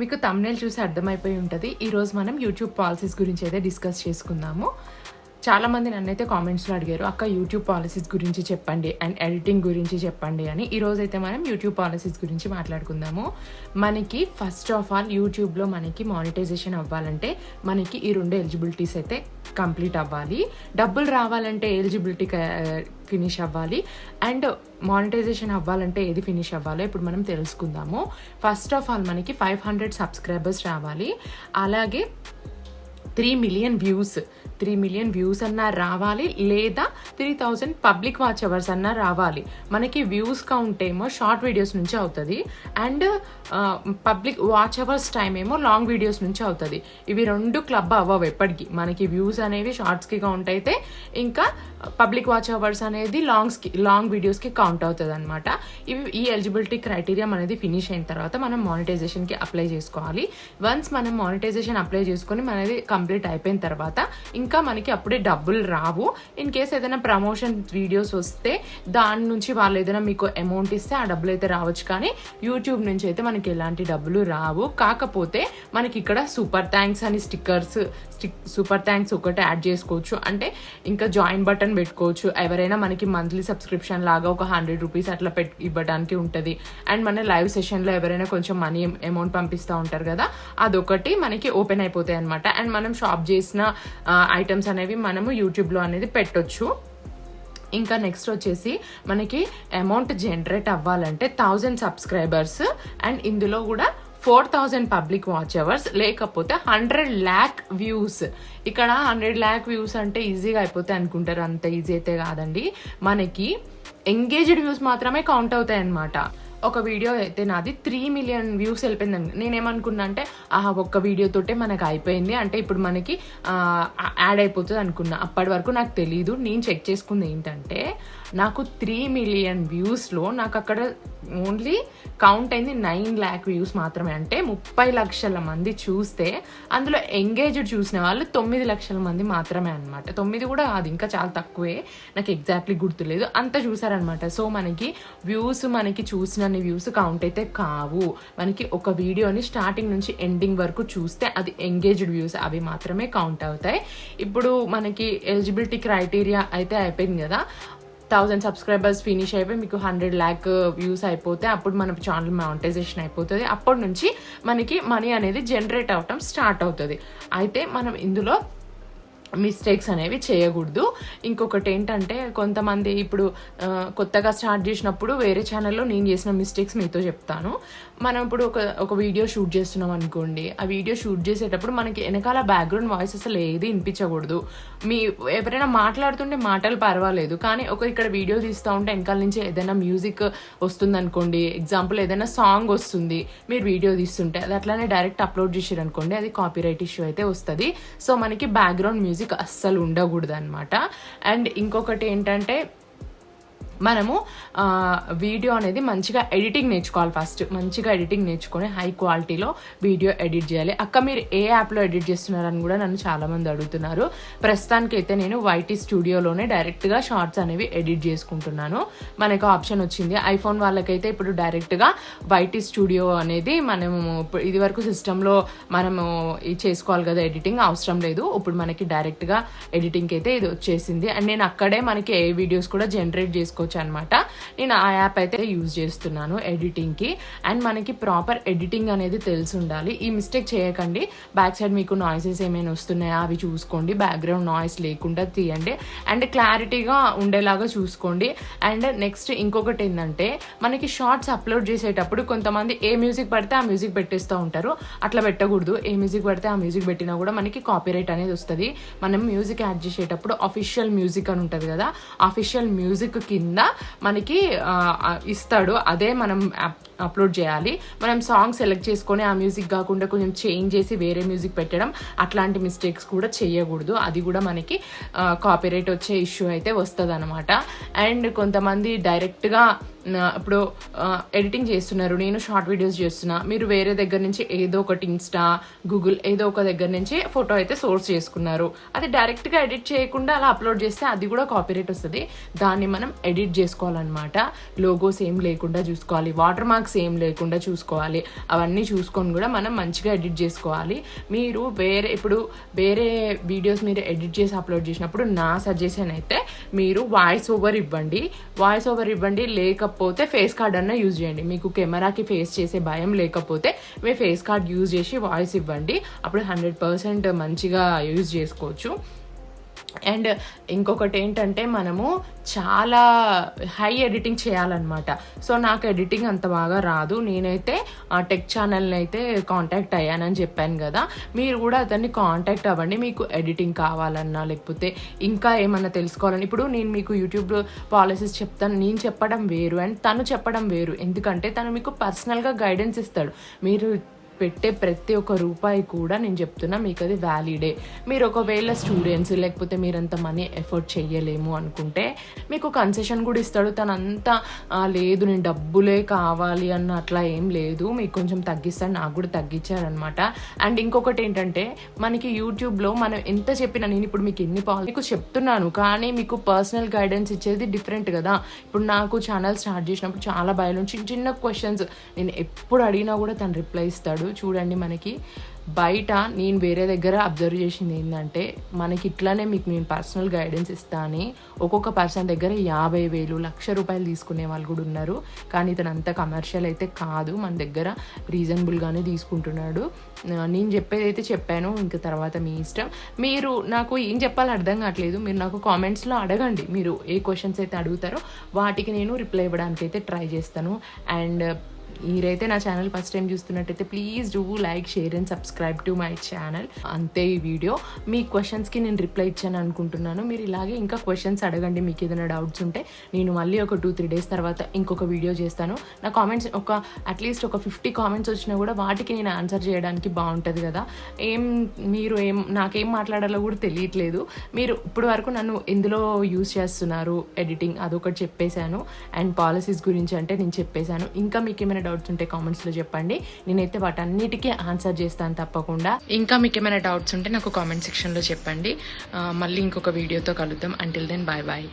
మీకు తమ్నేల్ చూసి అర్థమైపోయి ఉంటుంది. ఈరోజు మనం యూట్యూబ్ పాలసీస్ గురించి అయితే డిస్కస్ చేసుకుందాము. చాలా మంది నన్నైతే కామెంట్స్లో అడిగారు అక్క యూట్యూబ్ పాలసీస్ గురించి చెప్పండి అండ్ ఎడిటింగ్ గురించి చెప్పండి అని. ఈరోజు అయితే మనం యూట్యూబ్ పాలసీస్ గురించి మాట్లాడుకుందాము. మనకి ఫస్ట్ ఆఫ్ ఆల్ యూట్యూబ్లో మనకి మానిటైజేషన్ అవ్వాలంటే మనకి ఈ రెండు ఎలిజిబిలిటీస్ అయితే కంప్లీట్ అవ్వాలి. డబ్బులు రావాలంటే ఎలిజిబిలిటీ ఫినిష్ అవ్వాలి. అండ్ మానిటైజేషన్ అవ్వాలంటే ఏది ఫినిష్ అవ్వాలో ఇప్పుడు మనం తెలుసుకుందాము. ఫస్ట్ ఆఫ్ ఆల్ మనకి ఫైవ్ హండ్రెడ్ సబ్స్క్రైబర్స్ రావాలి. అలాగే three million views. Three million views అన్నా రావాలి లేదా three thousand public watch hours అన్నా రావాలి. మనకి వ్యూస్ కౌంట్ ఏమో షార్ట్ వీడియోస్ నుంచి అవుతుంది. And public watch hours time ఏమో లాంగ్ వీడియోస్ నుంచి అవుతుంది. ఇవి రెండు క్లబ్ అవ్వవు ఎప్పటికీ. మనకి వ్యూస్ అనేవి షార్ట్స్కి కౌంట్ అయితే ఇంకా పబ్లిక్ వాచ్ అవర్స్ అనేది లాంగ్స్కి లాంగ్ వీడియోస్కి కౌంట్ అవుతుంది అనమాట ఇవి ఈ ఎలిజిబిలిటీ క్రైటీరియా అనేది ఫినిష్ అయిన తర్వాత మనం మానిటైజేషన్కి అప్లై చేసుకోవాలి. వన్స్ మనం మానిటైజేషన్ అప్లై చేసుకొని మనది కంప్లీట్ అయిపోయిన తర్వాత ఇంకా మనకి అప్పుడే డబ్బులు రావు. ఇన్ కేస్ ఏదైనా ప్రమోషన్ వీడియోస్ వస్తే దాని నుంచి వాళ్ళు ఏదైనా మీకు అమౌంట్ ఇస్తే ఆ డబ్బులు అయితే రావచ్చు. కానీ యూట్యూబ్ నుంచి అయితే మనకి ఎలాంటి డబ్బులు రావు. కాకపోతే మనకి ఇక్కడ సూపర్ థ్యాంక్స్ అని స్టిక్కర్స్ స్టిక్ సూపర్ థ్యాంక్స్ ఒకటి యాడ్ చేసుకోవచ్చు. అంటే ఇంకా జాయిన్ బటన్ పెట్టుకోవచ్చు. ఎవరైనా మనకి మంత్లీ సబ్స్క్రిప్షన్ లాగా ఒక హండ్రెడ్ రూపీస్ అట్లా పెట్ ఇవ్వడానికి ఉంటుంది. అండ్ మన లైవ్ సెషన్లో ఎవరైనా కొంచెం మనీ అమౌంట్ పంపిస్తూ ఉంటారు కదా అదొకటి మనకి ఓపెన్ అయిపోతాయి అనమాట అండ్ మనం షాప్ చేసిన ఐటమ్స్ అనేవి మనము యూట్యూబ్లో అనేది పెట్టొచ్చు. ఇంకా నెక్స్ట్ వచ్చేసి మనకి అమౌంట్ జనరేట్ అవ్వాలంటే థౌజండ్ సబ్స్క్రైబర్స్ అండ్ ఇందులో కూడా four thousand public watch hours లేకపోతే హండ్రెడ్ ల్యాక్ వ్యూస్. ఇక్కడ హండ్రెడ్ ల్యాక్ వ్యూస్ అంటే ఈజీగా అయిపోతాయి అనుకుంటారు అంత ఈజీ అయితే కాదండి. మనకి ఎంగేజ్డ్ వ్యూస్ మాత్రమే కౌంట్ అవుతాయి అన్నమాట ఒక వీడియో అయితే నాది త్రీ మిలియన్ వ్యూస్ వెళ్ళిపోయింది నేనేమనుకున్నా అంటే ఆహా ఒక్క వీడియోతోటే మనకు అయిపోయింది. అంటే ఇప్పుడు మనకి యాడ్ అయిపోతుంది అనుకున్నా. అప్పటి వరకు నాకు తెలియదు నేను చెక్ చేసుకుంది ఏంటంటే నాకు త్రీ మిలియన్ వ్యూస్లో నాకు అక్కడ ఓన్లీ కౌంట్ అయింది నైన్ ల్యాక్ వ్యూస్ మాత్రమే. అంటే ముప్పై లక్షల మంది చూస్తే అందులో ఎంగేజ్డ్ చూసిన వాళ్ళు తొమ్మిది లక్షల మంది మాత్రమే అనమాట తొమ్మిది కూడా అది ఇంకా చాలా తక్కువే. నాకు ఎగ్జాక్ట్లీ గుర్తులేదు. అంత చూసారనమాట సో మనకి వ్యూస్ మనకి చూసిన చూసినన్ని వ్యూస్ కౌంట్ అయితే కావు. మనకి ఒక వీడియోని స్టార్టింగ్ నుంచి ఎండింగ్ వరకు చూస్తే అది ఎంగేజ్డ్ వ్యూస్ అవి మాత్రమే కౌంట్ అవుతాయి. ఇప్పుడు మనకి ఎలిజిబిలిటీ క్రైటీరియా అయితే అయిపోయింది కదా. థౌజండ్ సబ్స్క్రైబర్స్ ఫినిష్ అయిపోయి మీకు హండ్రెడ్ ల్యాక్ వ్యూస్ అయిపోతే అప్పుడు మన ఛానల్ మానిటైజేషన్ అయిపోతుంది. అప్పటి నుంచి మనకి మనీ అనేది జనరేట్ అవటం స్టార్ట్ అవుతుంది. అయితే మనం ఇందులో మిస్టేక్స్ అనేవి చేయకూడదు. ఇంకొకటి ఏంటంటే కొంతమంది ఇప్పుడు కొత్తగా స్టార్ట్ చేసినప్పుడు వేరే ఛానల్లో నేను చేసిన మిస్టేక్స్ మీతో చెప్తాను. మనం ఇప్పుడు ఒక ఒక వీడియో షూట్ చేస్తున్నాం అనుకోండి ఆ వీడియో షూట్ చేసేటప్పుడు మనకి వెనకాల బ్యాక్గ్రౌండ్ వాయిస్ అసలు ఏది వినిపించకూడదు. మీ ఎవరైనా మాట్లాడుతుంటే మాటలు పర్వాలేదు కానీ ఒక ఇక్కడ వీడియో తీస్తూ ఉంటే వెనకాల నుంచి ఏదైనా మ్యూజిక్ వస్తుంది అనుకోండి ఎగ్జాంపుల్ ఏదైనా సాంగ్ వస్తుంది మీరు వీడియో తీస్తుంటే అది అట్లానే డైరెక్ట్ అప్లోడ్ చేసారు అనుకోండి అది కాపీరైట్ ఇష్యూ అయితే వస్తుంది. సో మనకి బ్యాక్గ్రౌండ్ మ్యూజిక్ అస్సలు ఉండకూడదు అనమాట అండ్ ఇంకొకటి ఏంటంటే మనము వీడియో అనేది మంచిగా ఎడిటింగ్ నేర్చుకోవాలి ఫస్ట్. మంచిగా ఎడిటింగ్ నేర్చుకొని హై క్వాలిటీలో వీడియో ఎడిట్ చేయాలి. అక్క మీరు ఏ యాప్లో ఎడిట్ చేస్తున్నారని కూడా నన్ను చాలామంది అడుగుతున్నారు. ప్రస్తుతానికి అయితే నేను వైటీ స్టూడియోలోనే డైరెక్ట్గా షార్ట్స్ అనేవి ఎడిట్ చేసుకుంటున్నాను. మనకు ఆప్షన్ వచ్చింది. ఐఫోన్ వాళ్ళకైతే ఇప్పుడు డైరెక్ట్గా వైటీ స్టూడియో అనేది మనము ఇది వరకు సిస్టంలో మనము ఇది చేసుకోవాలి కదా ఎడిటింగ్ అవసరం లేదు. ఇప్పుడు మనకి డైరెక్ట్గా ఎడిటింగ్కి అయితే ఇది వచ్చేసింది. అండ్ నేను అక్కడే మనకి ఏ వీడియోస్ కూడా జనరేట్ చేసుకోవచ్చు అనమాట నేను ఆ యాప్ అయితే యూజ్ చేస్తున్నాను ఎడిటింగ్కి. అండ్ మనకి ప్రాపర్ ఎడిటింగ్ అనేది తెలిసి ఉండాలి ఈ మిస్టేక్ చేయకండి. బ్యాక్ సైడ్ మీకు నాయిసెస్ ఏమైనా వస్తున్నాయా అవి చూసుకోండి. బ్యాక్గ్రౌండ్ నాయిస్ లేకుండా తీయండి. అండ్ క్లారిటీగా ఉండేలాగా చూసుకోండి. అండ్ నెక్స్ట్ ఇంకొకటి ఏంటంటే మనకి షార్ట్స్ అప్లోడ్ చేసేటప్పుడు కొంతమంది ఏ మ్యూజిక్ పడితే ఆ మ్యూజిక్ పెట్టేస్తూ ఉంటారు. అట్లా పెట్టకూడదు. ఏ మ్యూజిక్ పడితే ఆ మ్యూజిక్ పెట్టినా కూడా మనకి కాపీరైట్ అనేది వస్తుంది. మనం మ్యూజిక్ యాడ్ చేసేటప్పుడు అఫీషియల్ మ్యూజిక్ అని ఉంటుంది కదా అఫీషియల్ మ్యూజిక్ కింద మనకి ఇస్తాడు. అదే మనం అప్లోడ్ చేయాలి. మనం సాంగ్ సెలెక్ట్ చేసుకొని ఆ మ్యూజిక్ కాకుండా కొంచెం చేంజ్ చేసి వేరే మ్యూజిక్ పెట్టడం అట్లాంటి మిస్టేక్స్ కూడా చేయకూడదు. అది కూడా మనకి కాపీరైట్ వచ్చే ఇష్యూ అయితే వస్తుంది అనమాట అండ్ కొంతమంది డైరెక్ట్గా ఇప్పుడు ఎడిటింగ్ చేస్తున్నారు. నేను షార్ట్ వీడియోస్ చేస్తున్నా. మీరు వేరే దగ్గర నుంచి ఏదో ఒకటి ఇన్స్టా గూగుల్ ఏదో ఒక దగ్గర నుంచి ఫోటో అయితే సోర్స్ చేసుకున్నారు. అది డైరెక్ట్గా ఎడిట్ చేయకుండా అలా అప్లోడ్ చేస్తే అది కూడా కాపీరైట్ వస్తుంది. దాన్ని మనం ఎడిట్ చేసుకోవాలన్నమాట. లోగోస్ ఏం లేకుండా చూసుకోవాలి. వాటర్ మార్క్స్ మార్క్స్ ఏం లేకుండా చూసుకోవాలి. అవన్నీ చూసుకొని కూడా మనం మంచిగా ఎడిట్ చేసుకోవాలి. మీరు వేరే ఇప్పుడు వేరే వీడియోస్ మీరు ఎడిట్ చేసి అప్లోడ్ చేసినప్పుడు నా సజెషన్ అయితే మీరు వాయిస్ ఓవర్ ఇవ్వండి. వాయిస్ ఓవర్ ఇవ్వండి లేకపోతే ఫేస్ కార్డ్ అన్న యూజ్ చేయండి. మీకు కెమెరాకి ఫేస్ చేసే భయం లేకపోతే మీ ఫేస్ కార్డ్ యూజ్ చేసి వాయిస్ ఇవ్వండి. అప్పుడు హండ్రెడ్ పర్సెంట్ మంచిగా యూజ్ చేసుకోవచ్చు. అండ్ ఇంకొకటి ఏంటంటే మనము చాలా హై ఎడిటింగ్ చేయాలన్నమాట. సో నాకు ఎడిటింగ్ అంత బాగా రాదు. నేనైతే ఆ టెక్ ఛానల్ని అయితే కాంటాక్ట్ అయ్యానని చెప్పాను కదా. మీరు కూడా అతన్ని కాంటాక్ట్ అవ్వండి. మీకు ఎడిటింగ్ కావాలన్నా లేకపోతే ఇంకా ఏమన్నా తెలుసుకోవాలని ఇప్పుడు నేను మీకు యూట్యూబ్ పాలసీస్ చెప్తాను. నేను చెప్పడం వేరు అండ్ తను చెప్పడం వేరు. ఎందుకంటే తను మీకు పర్సనల్గా గైడెన్స్ ఇస్తాడు. మీరు పెట్టే ప్రతి ఒక్క రూపాయి కూడా నేను చెప్తున్నా మీకు అది వ్యాలిడే మీరు ఒకవేళ స్టూడెంట్స్ లేకపోతే మీరంత మనీ ఎఫర్ట్ చేయలేము అనుకుంటే మీకు కన్సెషన్ కూడా ఇస్తాడు. తను అంతా లేదు నేను డబ్బులే కావాలి అన్న అట్లా ఏం లేదు. మీకు కొంచెం తగ్గిస్తాను నాకు కూడా తగ్గించారనమాట అండ్ ఇంకొకటి ఏంటంటే మనకి యూట్యూబ్లో మనం ఎంత చెప్పినా నేను ఇప్పుడు మీకు ఎన్ని పాలు మీకు చెప్తున్నాను కానీ మీకు పర్సనల్ గైడెన్స్ ఇచ్చేది డిఫరెంట్ కదా. ఇప్పుడు నాకు ఛానల్ స్టార్ట్ చేసినప్పుడు చాలా భయాలు చిన్న చిన్న క్వశ్చన్స్ నేను ఎప్పుడు అడిగినా కూడా తను రిప్లై ఇస్తాడు. చూడండి మనకి బయట నేను వేరే దగ్గర అబ్జర్వ్ చేసింది ఏంటంటే మనకి ఇట్లానే మీకు నేను పర్సనల్ గైడెన్స్ ఇస్తా అని ఒక్కొక్క పర్సన్ దగ్గర యాభై వేలు లక్ష రూపాయలు తీసుకునే వాళ్ళు కూడా ఉన్నారు. కానీ ఇతను అంత కమర్షియల్ అయితే కాదు. మన దగ్గర రీజనబుల్గానే తీసుకుంటున్నాడు. నేను చెప్పేది అయితే చెప్పాను. ఇంకా తర్వాత మీ ఇష్టం. మీరు నాకు ఏం చెప్పాలో అర్థం కావట్లేదు. మీరు నాకు కామెంట్స్లో అడగండి. మీరు ఏ క్వశ్చన్స్ అయితే అడుగుతారో వాటికి నేను రిప్లై ఇవ్వడానికి అయితే ట్రై చేస్తాను. అండ్ మీరైతే నా ఛానల్ ఫస్ట్ టైం చూస్తున్నట్టయితే please do like share and subscribe to my channel అంతే ఈ వీడియో మీ క్వశ్చన్స్కి నేను రిప్లై ఇచ్చాను అనుకుంటున్నాను. మీరు ఇలాగే ఇంకా క్వశ్చన్స్ అడగండి మీకు ఏదైనా డౌట్స్ ఉంటే నేను మళ్ళీ ఒక టూ త్రీ డేస్ తర్వాత ఇంకొక వీడియో చేస్తాను. నా కామెంట్స్ ఒక అట్లీస్ట్ ఒక ఫిఫ్టీ కామెంట్స్ వచ్చినా కూడా వాటికి నేను ఆన్సర్ చేయడానికి బాగుంటుంది కదా. ఏం మీరు ఏం నాకేం మాట్లాడాలో కూడా తెలియట్లేదు. మీరు ఇప్పుడు వరకు నన్ను ఎందులో యూస్ చేస్తున్నారు? ఎడిటింగ్ అదొకటి చెప్పేశాను. అండ్ పాలసీస్ గురించి అంటే నేను చెప్పేశాను. ఇంకా మీకు ఏమైనా డౌట్స్ ఉంటే కామెంట్స్లో చెప్పండి. నేనైతే వాటన్నిటికీ ఆన్సర్ చేస్తాను తప్పకుండా. ఇంకా మీకు ఏమైనా డౌట్స్ ఉంటే నాకు కామెంట్ సెక్షన్లో చెప్పండి. మళ్ళీ ఇంకొక వీడియోతో కలుద్దాం. Until then bye bye